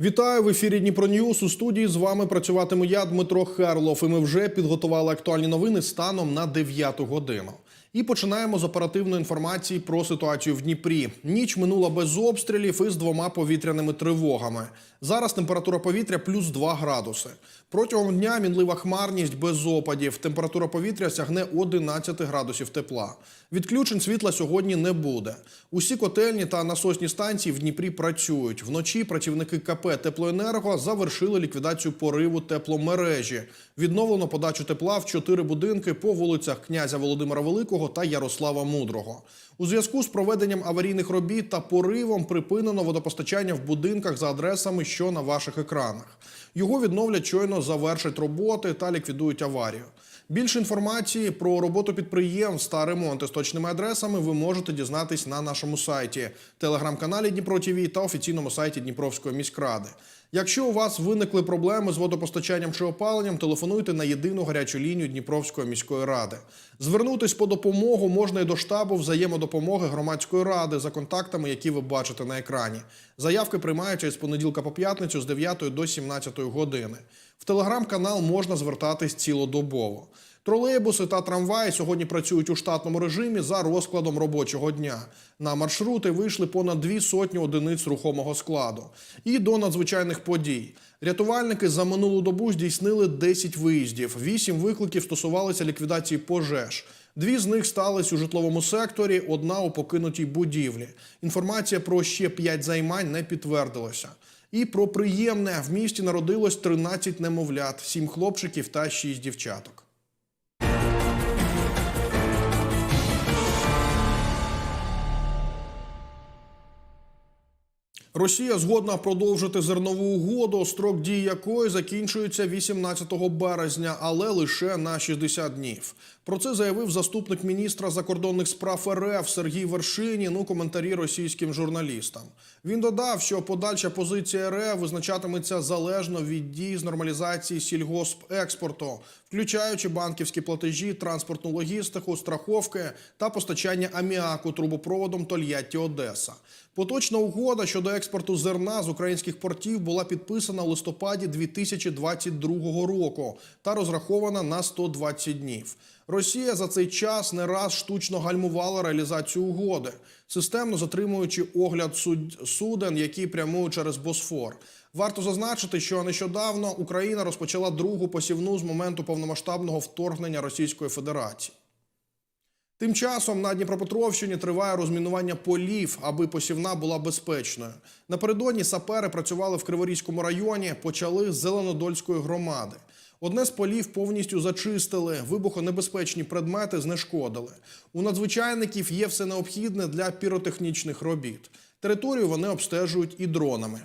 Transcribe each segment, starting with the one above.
Вітаю в ефірі Дніпро Ньюс. У студії з вами працюватиму я, Дмитро Харлов. І ми вже підготували актуальні новини станом на 9 годину. І починаємо з оперативної інформації про ситуацію в Дніпрі. Ніч минула без обстрілів і з двома повітряними тривогами. Зараз температура повітря плюс 2 градуси. Протягом дня мінлива хмарність без опадів. Температура повітря сягне 11 градусів тепла. Відключень світла сьогодні не буде. Усі котельні та насосні станції в Дніпрі працюють. Вночі працівники КП Теплоенерго завершили ліквідацію пориву тепломережі. Відновлено подачу тепла в чотири будинки по вулицях князя Володимира Великого та Ярослава Мудрого. У зв'язку з проведенням аварійних робіт та поривом припинено водопостачання в будинках за адресами, що на ваших екранах. Його відновлять щойно завершать роботи та ліквідують аварію. Більше інформації про роботу підприємств та ремонти з точними адресами ви можете дізнатись на нашому сайті, телеграм-каналі Дніпро ТВ та офіційному сайті Дніпровської міськради. Якщо у вас виникли проблеми з водопостачанням чи опаленням, телефонуйте на єдину гарячу лінію Дніпровської міської ради. Звернутись по допомогу можна і до штабу взаємодопомоги громадської ради за контактами, які ви бачите на екрані. Заявки приймаються з понеділка по п'ятницю з 9 до 17 години. В телеграм-канал можна звертатись цілодобово. Тролейбуси та трамваї сьогодні працюють у штатному режимі за розкладом робочого дня. На маршрути вийшли понад дві сотні одиниць рухомого складу. І до надзвичайних подій. Рятувальники за минулу добу здійснили 10 виїздів. Вісім викликів стосувалися ліквідації пожеж. Дві з них стались у житловому секторі, одна у покинутій будівлі. Інформація про ще п'ять займань не підтвердилася. І про приємне в місті народилось 13 немовлят, 7 хлопчиків та 6 дівчаток. Росія згодна продовжити зернову угоду, строк дії якої закінчується 18 березня, але лише на 60 днів. Про це заявив заступник міністра закордонних справ РФ Сергій Вершинін у коментарі російським журналістам. Він додав, що подальша позиція РФ визначатиметься залежно від дій з нормалізації сільгоспекспорту, включаючи банківські платежі, транспортну логістику, страховки та постачання аміаку трубопроводом Тольятті Одеса. Поточна угода щодо експорту зерна з українських портів була підписана у листопаді 2022 року та розрахована на 120 днів. Росія за цей час не раз штучно гальмувала реалізацію угоди, системно затримуючи огляд суд- суден, які прямують через Босфор. Варто зазначити, що нещодавно Україна розпочала другу посівну з моменту повномасштабного вторгнення Російської Федерації. Тим часом на Дніпропетровщині триває розмінування полів, аби посівна була безпечною. Напередодні сапери працювали в Криворізькому районі, почали з Зеленодольської громади. Одне з полів повністю зачистили, вибухонебезпечні предмети знешкодили. У надзвичайників є все необхідне для піротехнічних робіт. Територію вони обстежують і дронами.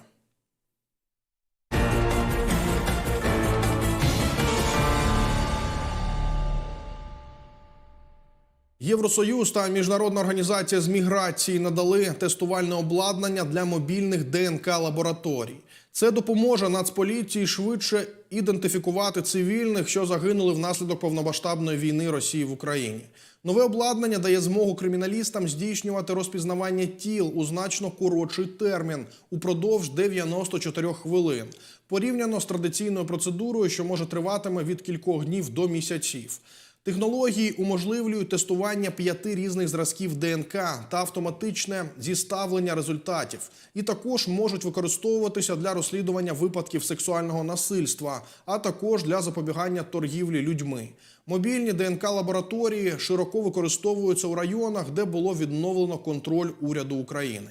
Євросоюз та міжнародна організація з міграції надали тестувальне обладнання для мобільних ДНК лабораторій. Це допоможе Нацполіції швидше ідентифікувати цивільних, що загинули внаслідок повномасштабної війни Росії в Україні. Нове обладнання дає змогу криміналістам здійснювати розпізнавання тіл у значно коротший термін упродовж 94 хвилин, порівняно з традиційною процедурою, що може триватиме від кількох днів до місяців. Технології уможливлюють тестування п'яти різних зразків ДНК та автоматичне зіставлення результатів, і також можуть використовуватися для розслідування випадків сексуального насильства, а також для запобігання торгівлі людьми. Мобільні ДНК лабораторії широко використовуються у районах, де було відновлено контроль уряду України.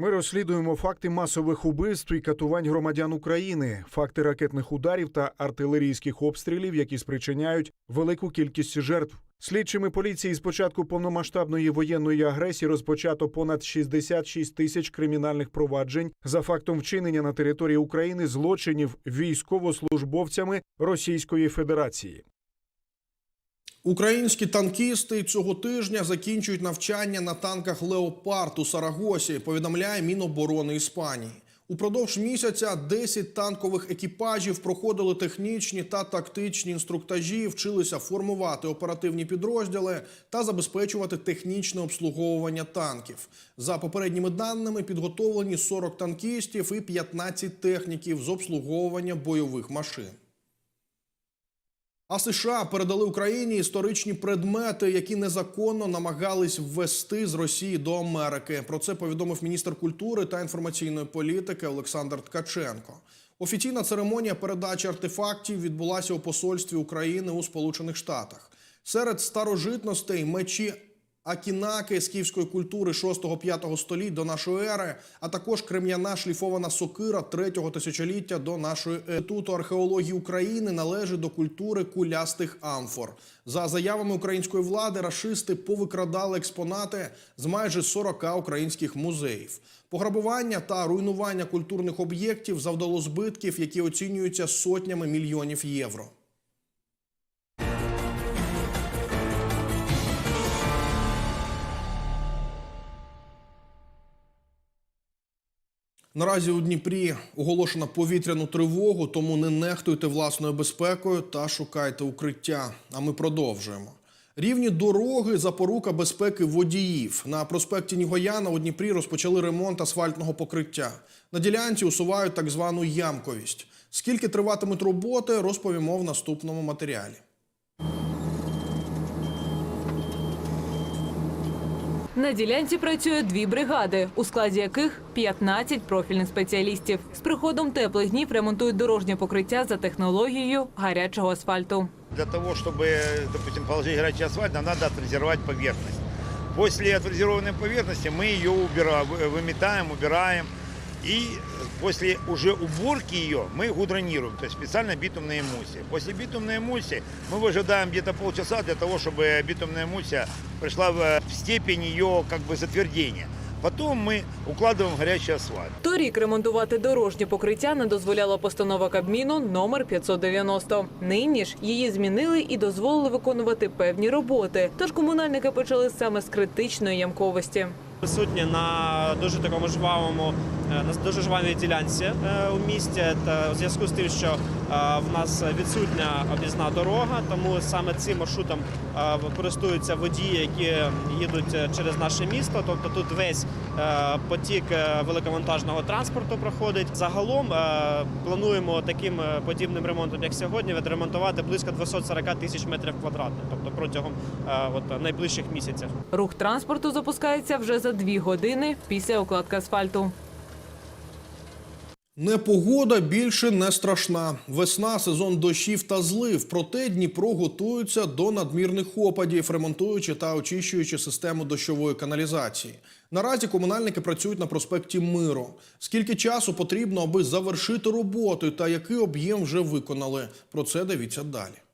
Ми розслідуємо факти масових убивств і катувань громадян України, факти ракетних ударів та артилерійських обстрілів, які спричиняють велику кількість жертв. Слідчими поліції з початку повномасштабної воєнної агресії розпочато понад 66 тисяч кримінальних проваджень за фактом вчинення на території України злочинів військовослужбовцями Російської Федерації. Українські танкісти цього тижня закінчують навчання на танках Леопард у Сарагосі. Повідомляє Міноборони Іспанії. Упродовж місяця 10 танкових екіпажів проходили технічні та тактичні інструктажі, вчилися формувати оперативні підрозділи та забезпечувати технічне обслуговування танків. За попередніми даними підготовлені 40 танкістів і 15 техніків з обслуговування бойових машин. А США передали Україні історичні предмети, які незаконно намагались ввести з Росії до Америки. Про це повідомив міністр культури та інформаційної політики Олександр Ткаченко. Офіційна церемонія передачі артефактів відбулася у посольстві України у Сполучених Штатах. Серед старожитностей мечі Акінаки з київської культури 6-5 століть до нашої ери, а також крем'яна шліфована сокира 3-го тисячоліття до нашої ери. Інституту археології України належить до культури кулястих амфор. За заявами української влади, рашисти повикрадали експонати з майже 40 українських музеїв. Пограбування та руйнування культурних об'єктів завдало збитків, які оцінюються сотнями мільйонів євро. Наразі у Дніпрі оголошено повітряну тривогу, тому не нехтуйте власною безпекою та шукайте укриття. А ми продовжуємо. Рівні дороги запорука безпеки водіїв. На проспекті Нігояна у Дніпрі розпочали ремонт асфальтного покриття. На ділянці усувають так звану ямковість. Скільки триватимуть роботи, розповімо в наступному матеріалі. На ділянці працює дві бригади, у складі яких 15 профільних спеціалістів. З приходом теплих днів ремонтують дорожнє покриття за технологією гарячого асфальту. Для того, чтобы, допустим, положить горячий асфальт, нам надо отфрезеровать поверхность. После отфрезерованной поверхности мы ее убираем, выметаем, убираем. И после уже уборки ее мы гудронируем, то есть специально битумная эмульсия. После битумной эмульсии мы выжидаем где-то полчаса для того, чтобы битумная эмульсия пришла в в степень ее как бы затвердения. Потом мы укладываем в горячий асфальт. Торік ремонтувати дорожнє покриття не дозволяла постанова Кабміну номер 590. Нині ж її змінили і дозволили виконувати певні роботи. Тож комунальники почали саме з критичної ямковості. Присутні на дуже такому жвавому, е, на дуже жвавій ділянці е, у місті. Та у зв'язку з тим, що в нас відсутня об'їзна дорога, тому саме цим маршрутом користуються водії, які їдуть е, через наше місто. Тобто тут весь е, потік е, великовантажного транспорту проходить. Загалом плануємо таким подібним ремонтом, як сьогодні, відремонтувати близько 240 тисяч метрів квадратних, тобто протягом от, найближчих місяців. Рух транспорту запускається вже за дві години після укладки асфальту. Непогода більше не страшна. Весна, сезон дощів та злив. Проте Дніпро готується до надмірних опадів, ремонтуючи та очищуючи систему дощової каналізації. Наразі комунальники працюють на проспекті Миру. Скільки часу потрібно, аби завершити роботу, та який об'єм вже виконали? Про це дивіться далі.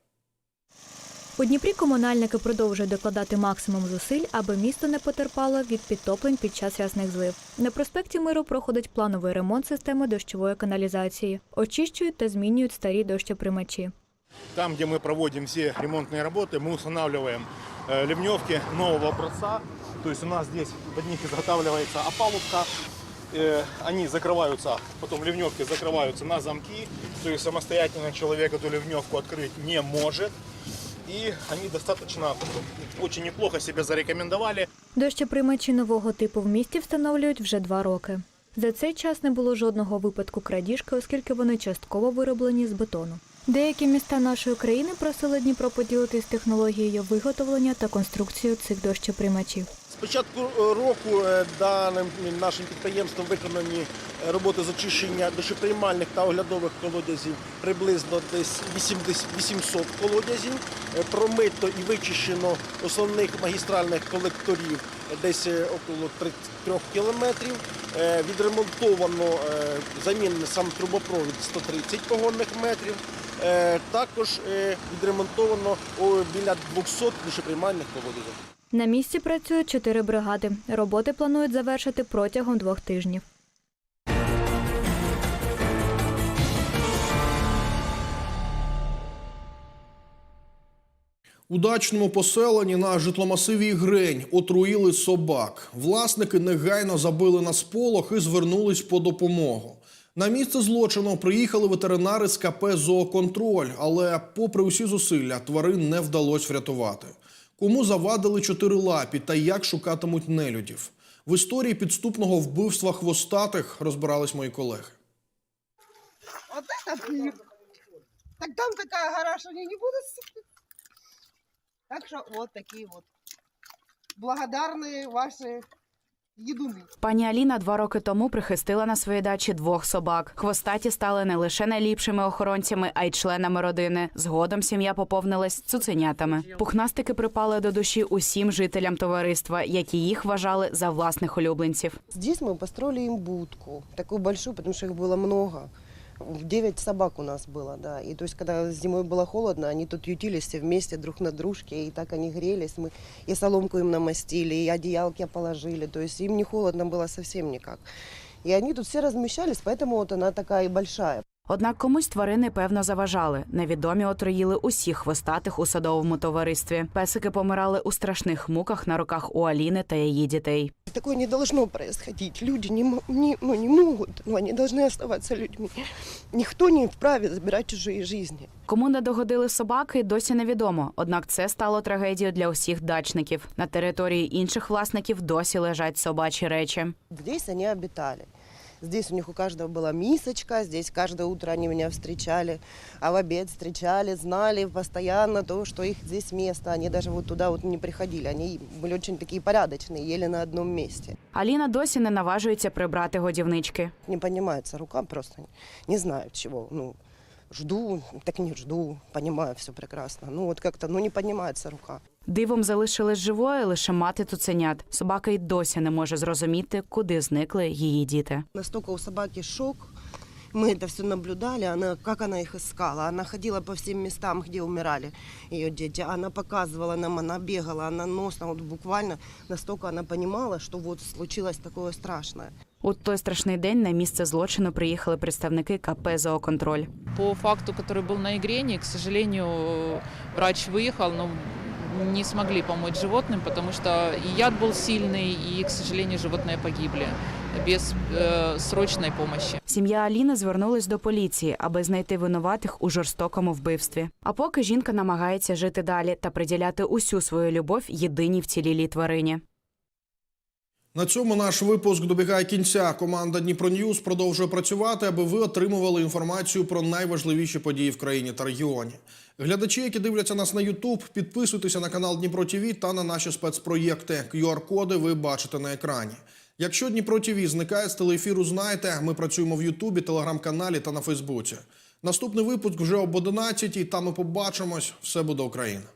У Дніпрі комунальники продовжують докладати максимум зусиль, аби місто не потерпало від підтоплень під час рясних злив. На проспекті Миру проходить плановий ремонт системи дощової каналізації, очищують та змінюють старі дощоприймачі. Там, где мы проводим все ремонтные работы, мы устанавливаем э, ливневки нового образца. То есть у нас здесь под них изготавливается опалубка. Э, Они закрываются, потом ливневки закрываются на замки. То есть самостоятельно человек эту ливневку открыть не может. И они достаточно, очень неплохо себя зарекомендовали. Дощоприймачі нового типу в місті встановлюють вже два роки. За цей час не було жодного випадку крадіжки, оскільки вони частково вироблені з бетону. Деякі міста нашої країни просили Дніпро поділитись технологією виготовлення та конструкцією цих дощоприймачів. З початку е, року е, даним нашим підприємством виконані е, роботи з очищення дощоприймальних та оглядових колодязів приблизно десь 80 800 колодязів. Промито і вичищено основних магістральних колекторів десь около 3 кілометрів. Відремонтовано замінений сам трубопровід 130 погонних метрів. Е, Також е, відремонтовано біля 200 дощоприймальних колодязів. На місці працюють чотири бригади. Роботи планують завершити протягом двох тижнів. У дачному поселенні на житломасиві Грень отруїли собак. Власники негайно забили на сполох і звернулись по допомогу. На місце злочину приїхали ветеринари з КП «Зооконтроль», але, попри усі зусилля, тварин не вдалося врятувати. Кому завадили чотирилапі та як шукатимуть нелюдів? В історії підступного вбивства хвостатих розбирались мої колеги. Вот это пир. Так там такая гора, что они не будут сыпать. Так что вот такие вот благодарные ваши едуны. Пані Аліна два роки тому прихистила на своїй дачі двох собак. Хвостаті стали не лише найліпшими охоронцями, а й членами родини. Згодом сім'я поповнилась цуценятами. Пухнастики припали до душі усім жителям товариства, які їх вважали за власних улюбленців. Тут ми построїли їм будку, таку большу, тому що їх було багато. Девять собак у нас было, да. И то есть, когда зимой было холодно, они тут ютились все вместе друг на дружке, и так они грелись. Мы и соломку им намастили, и одеялки положили. То есть им не холодно было совсем никак. И они тут все размещались, поэтому вот она такая и большая. Однак комусь тварини певно заважали. Невідомі отруїли усіх хвостатих у садовому товаристві. Песики помирали у страшних муках на руках у Аліни та її дітей. Такое не должно происходить. Люди не, не, ну, не могут, но они должны оставаться людьми. Никто не вправе забирать чужие жизни. Кому не догодили собаки, досі невідомо. Однак це стало трагедією для усіх дачників. На території інших власників досі лежать собачі речі. Здесь они обитали. Здесь у них у каждого была мисочка, здесь каждое утро они меня встречали, а в обед встречали, знали постоянно то, что их здесь место. Они даже вот туда вот не приходили. Они были очень такие порядочные, ели на одном месте. Аліна досі не наважується прибрати годівнички. Не поднимается рука, просто не знаю чего. Ну, жду, так не жду, понимаю все прекрасно. Ну вот как-то, ну не поднимается рука. Дивом залишилась живою лише мати цуценят. Собака й досі не може зрозуміти, куди зникли її діти. Настолько у собаки шок. Мы это все наблюдали, она, как она их искала. Она ходила по всем местам, где умирали ее дети. Она показывала нам, она бегала, она носом, вот буквально настолько она понимала, что вот случилось такое страшное. У той страшний день на місце злочину приїхали представники КП «Зооконтроль». По факту, который был на Игрене, к сожалению, врач выехал, но не смогли помочь животным, потому что и яд был сильный, и, к сожалению, животные погибли без э, срочной помощи. Сім'я Аліни звернулась до поліції, аби знайти винуватих у жорстокому вбивстві. А поки жінка намагається жити далі та приділяти усю свою любов єдиній вцілілій тварині. На цьому наш випуск добігає кінця. Команда Дніпро Ньюз продовжує працювати, аби ви отримували інформацію про найважливіші події в країні та регіоні. Глядачі, які дивляться нас на YouTube, підписуйтеся на канал Дніпро ТВ та на наші спецпроєкти. QR-коди ви бачите на екрані. Якщо Дніпро ТВ зникає з телеефіру, знайте, ми працюємо в Ютубі, телеграм-каналі та на Фейсбуці. Наступний випуск вже об 11 і там ми побачимось. Все буде Україна.